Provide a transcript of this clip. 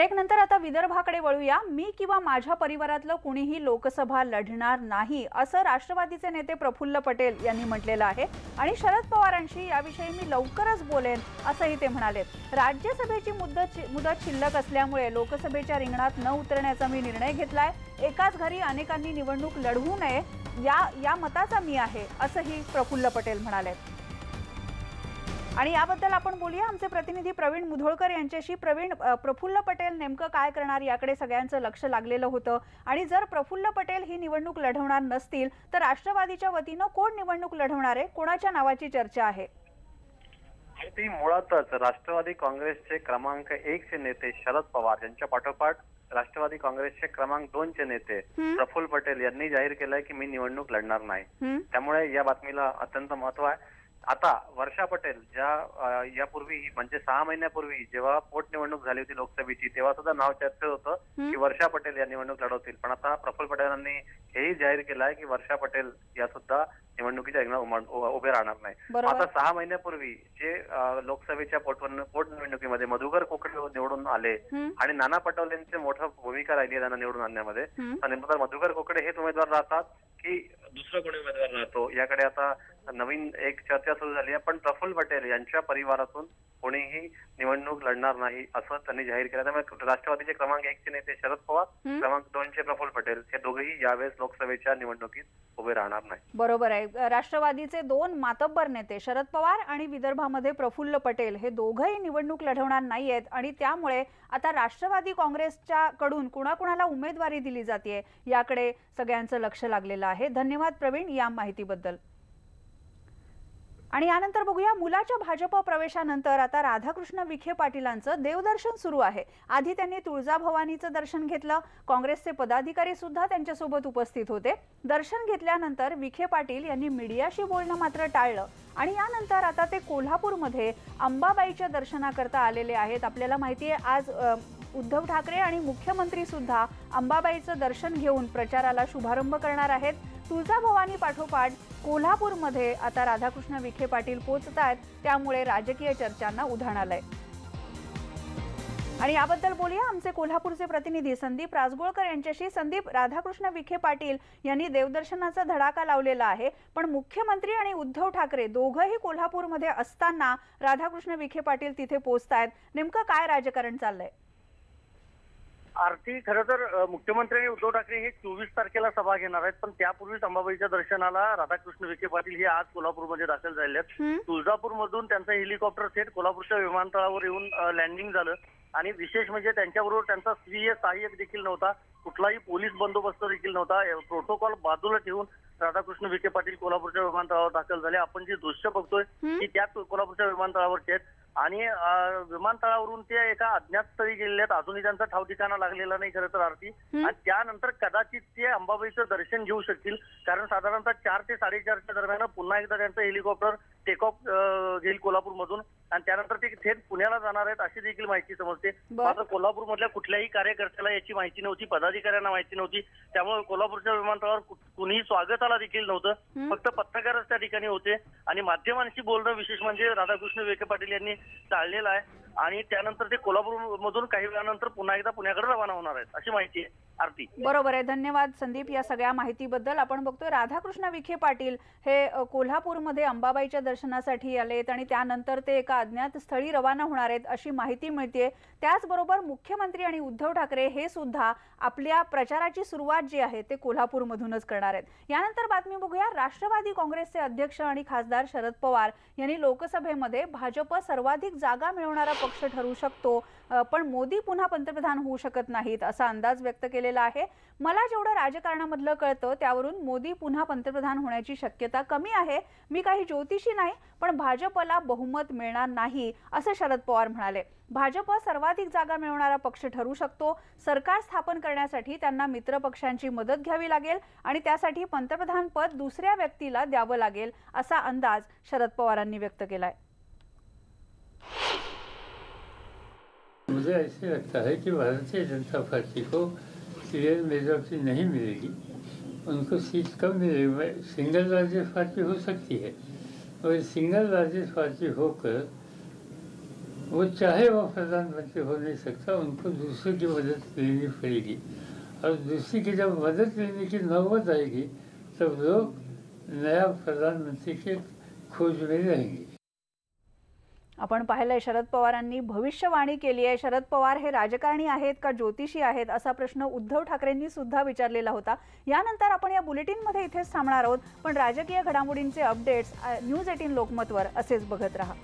Break नंतर आता विदर्भाकडे वळूया. मी किंवा माझ्या परिवारातलं कुणीही लोकसभा लढणार नाही असं राष्ट्रवादीचे नेते प्रफुल्ल पटेल यांनी म्हटलेलं आहे. आणि शरद पवारांशी याविषयी मी लवकरच बोलेन असंही ते म्हणाले. राज्यसभेची मुदत मुदत शिल्लक असल्यामुळे लोकसभेच्या रिंगणात न उतरण्याचा मी निर्णय घेतलाय. एकाच घरी अनेकांनी निवडणूक लढवू नये या या मताचा मी आहे असंही प्रफुल्ल पटेल म्हणाले. आणि याबद्दल आपण बोलूया. आमचे प्रतिनिधी प्रवीण मुधोळकर यांच्याशी. प्रवीण प्रफुल्ल पटेल नेमकं काय करणार याकडे सगळ्यांचं लक्ष लागलेलं होतं. आणि जर प्रफुल्ल पटेल ही निवडणूक लढवणार नसतील तर राष्ट्रवादीच्या वतीनं कोण निवडणूक लढवणार आहे? कोणाच्या नावाची चर्चा आहे? ती मुळातच राष्ट्रवादी काँग्रेसचे क्रमांक एक चे नेते शरद पवार यांच्या पाठोपाठ राष्ट्रवादी काँग्रेसचे क्रमांक दोन चे नेते? प्रफुल्ल पटेल यांनी जाहीर केलंय की मी निवडणूक लढणार नाही? त्यामुळे या बातमीला अत्यंत महत्त्व आहे. आता वर्षा पटेल ज्या यापूर्वी म्हणजे सहा महिन्यापूर्वी जेव्हा पोटनिवडणूक झाली होती लोकसभेची तेव्हा सुद्धा नाव चर्चेत होतं? की वर्षा पटेल या निवडणूक लढवतील पण आता प्रफुल्ल पटेलांनी हेही जाहीर केलं आहे की वर्षा पटेल या सुद्धा निवडणुकीच्या रिंगणात उभे राहणार नाही. आता सहा महिन्यापूर्वी जे लोकसभेच्या पोट पोटनिवडणुकीमध्ये मधुकर कोकडे निवडून आले? आणि नाना पटोलेंची मोठं भूमिका राहिली आहे त्यांना निवडून आणण्यामध्ये मधुकर कोकडे हेच उमेदवार राहतात की दुसरा कोणी उमेदवार राहतो? याकडे आता नवीन एक चर्चा सुरू झाली आहे. पण प्रफुल्ल पटेल यांच्या परिवारातून कोणीही निवडणूक लढणार नाही असं त्यांनी जाहीर केलं. त्यामुळे राष्ट्रवादीचे क्रमांक एक चे नेते शरद पवार? क्रमांक दोनचे प्रफुल्ल पटेल. हे दोघेही यावेळेस लोकसभेच्या निवडणुकीत उभे राहणार नाही बरोबर आहे. राष्ट्रवादीचे दोन मातब्बर नेते शरद पवार आणि विदर्भामध्ये प्रफुल्ल पटेल हे दोघंही निवडणूक लढवणार नाहीयेत आणि त्यामुळे आता राष्ट्रवादी काँग्रेसच्या कडून कुणाकुणाला उमेदवारी दिली जाते याकडे सगळ्यांचं लक्ष लागलेलं आहे. धन्यवाद प्रवीण या माहितीबद्दल. आणि यानंतर बघूया मुलाच्या भाजप प्रवेशानंतर आता राधाकृष्ण विखे पाटीलांचं देवदर्शन सुरू आहे. आधी त्यांनी तुळजाभवानीचं दर्शन घेतलं. काँग्रेसचे पदाधिकारी सुद्धा त्यांच्यासोबत उपस्थित होते. दर्शन घेतल्यानंतर विखे पाटील यांनी मीडियाशी बोलणं मात्र टाळलं. आणि यानंतर आता ते कोल्हापूरमध्ये अंबाबाईच्या दर्शनाकरता आलेले आहेत. आपल्याला माहिती आहे आज उद्धव ठाकरे आणि मुख्यमंत्री सुद्धा अंबाबाईचं दर्शन घेऊन प्रचाराला शुभारंभ करणार आहेत. तुळजाभवानी पाठोपाठ कोल्हापूरमध्ये आता राधाकृष्ण विखे पाटील पोचत आहेत त्यामुळे राजकीय चर्चांना उधाण आलंय. आणि याबद्दल बोलूया. आमचे कोल्हापूरचे प्रतिनिधी संदीप राजगोळकर यांच्याशी. संदीप राधाकृष्ण विखे पाटील यांनी देवदर्शनाचा धडाका लावलेला आहे पण मुख्यमंत्री आणि उद्धव ठाकरे दोघंही कोल्हापूरमध्ये असताना राधाकृष्ण विखे पाटील तिथे पोहोचतायत नेमकं काय राजकारण चाललंय? आरती खरं तर मुख्यमंत्री उद्धव ठाकरे हे चोवीस तारखेला सभा घेणार आहेत पण त्यापूर्वीच अंबाबाईच्या दर्शनाला राधाकृष्ण विखे पाटील हे आज कोल्हापूरमध्ये दाखल झाले आहेत? तुळजापूरमधून त्यांचं हेलिकॉप्टर थेट कोल्हापूरच्या विमानतळावर येऊन लँडिंग झालं. आणि विशेष म्हणजे त्यांच्याबरोबर त्यांचा स्वीय सहाय्यक देखील नव्हता कुठलाही पोलीस बंदोबस्त देखील नव्हता. प्रोटोकॉल बाजूला ठेवून राधाकृष्ण विखे पाटील कोल्हापूरच्या विमानतळावर दाखल झाले. आपण जी दृश्य बघतोय? की त्याच कोल्हापूरच्या विमानतळावरचे आहेत. आणि विमानतळावरून ते एका अज्ञात स्थळी गेलेले अजूनही त्यांचा ठाव ठिकाणा लागलेला नाही खरं तर आरती? आणि त्यानंतर कदाचित ते अंबाबाईचं दर्शन घेऊ शकतील. कारण साधारणतः चार ते साडेचारच्या दरम्यान पुन्हा एकदा त्यांचं हेलिकॉप्टर टेक ऑफ घेईल कोल्हापूरमधून. आणि त्यानंतर ते थेट पुण्याला जाणार आहेत अशी देखील माहिती समजते. मात्र कोल्हापूरमधल्या कुठल्याही कार्यकर्त्याला याची माहिती नव्हती पदाधिकाऱ्यांना माहिती नव्हती. त्यामुळे कोल्हापूरच्या विमानतळावर कुणीही स्वागताला देखील नव्हतं? फक्त पत्रकारच त्या ठिकाणी होते. आणि माध्यमांशी बोलणं विशेष म्हणजे राधाकृष्ण विखे पाटील यांनी टाळलेलं आहे. आणि त्यानंतर ते कोल्हापूर मधून काही वेळानंतर पुन्हा एकदा पुण्याकडे रवाना होणार आहेत अशी माहिती आहे आरती. बरोबर आहे. धन्यवाद संदीप या सगळ्या माहितीबद्दल. आपण बघतोय राधाकृष्ण विखे पाटील हे कोल्हापूरमध्ये अंबाबाईच्या दर्शनासाठी आलेत आणि त्यानंतर ते एका अज्ञात स्थळी रवाना होणार आहेत अशी माहिती मिळते त्याचबरोबर मुख्यमंत्री आणि उद्धव ठाकरे हे सुद्धा आपल्या प्रचाराची सुरुवात जी आहे ते कोल्हापूरमधूनच करणार आहेत. यानंतर बातमी बघूया. राष्ट्रवादी काँग्रेसचे अध्यक्ष आणि खासदार शरद पवार यांनी लोकसभेमध्ये भाजप सर्वाधिक जागा मिळवणारा पक्ष ठरू शकतो. पण मोदी पुन्हा पंतप्रधान होऊ शकत नाहीत असा अंदाज व्यक्त केलेला आहे. मला जेवढं राजकारणामधलं कळतं त्यावरून मोदी पुन्हा पंतप्रधान होण्याची शक्यता कमी आहे. मी काही ज्योतिषी नाही पण भाजपला बहुमत मिळणार नाही असं शरद पवार म्हणाले. भाजप सर्वाधिक जागा मिळवणारा पक्ष ठरू शकतो. सरकार स्थापन करण्यासाठी त्यांना मित्र पक्षांची मदत घ्यावी लागेल आणि त्यासाठी पंतप्रधान पद दुसऱ्या व्यक्तीला द्यावं लागेल असा अंदाज शरद पवारांनी व्यक्त केलाय. मुझे ऐसे लगता है कि भारतीय जनता पार्टी को क्लियर मेजोरिटी नहीं मिलेगी। उनको सीट कम मिलेगी सिंगल लार्जेस्ट पार्टी हो सकती है। और सिंगल लार्जेस्ट पार्टी होकर वो चाहे वो प्रधानमंत्री हो नहीं सकता, उनको दूसरे की मदद लेनी पड़ेगी। और दूसरी की जब मदद लेने की नौबत आएगी, तब लोग नया प्रधानमंत्री के खोज में रहेंगे। आपण पाहिलंय शरद पवारांनी भविष्यवाणी केली आहे. शरद पवार हे राजकारणी आहेत का ज्योतिषी आहेत असा प्रश्न उद्धव ठाकरेंनी सुद्धा विचारलेला होता. यानंतर आपण या बुलेटिनमध्ये इथेच थांबणार आहोत. पण राजकीय घडामोडींचे अपडेट्स न्यूज एटीन लोकमतवर असेच बघत राहा.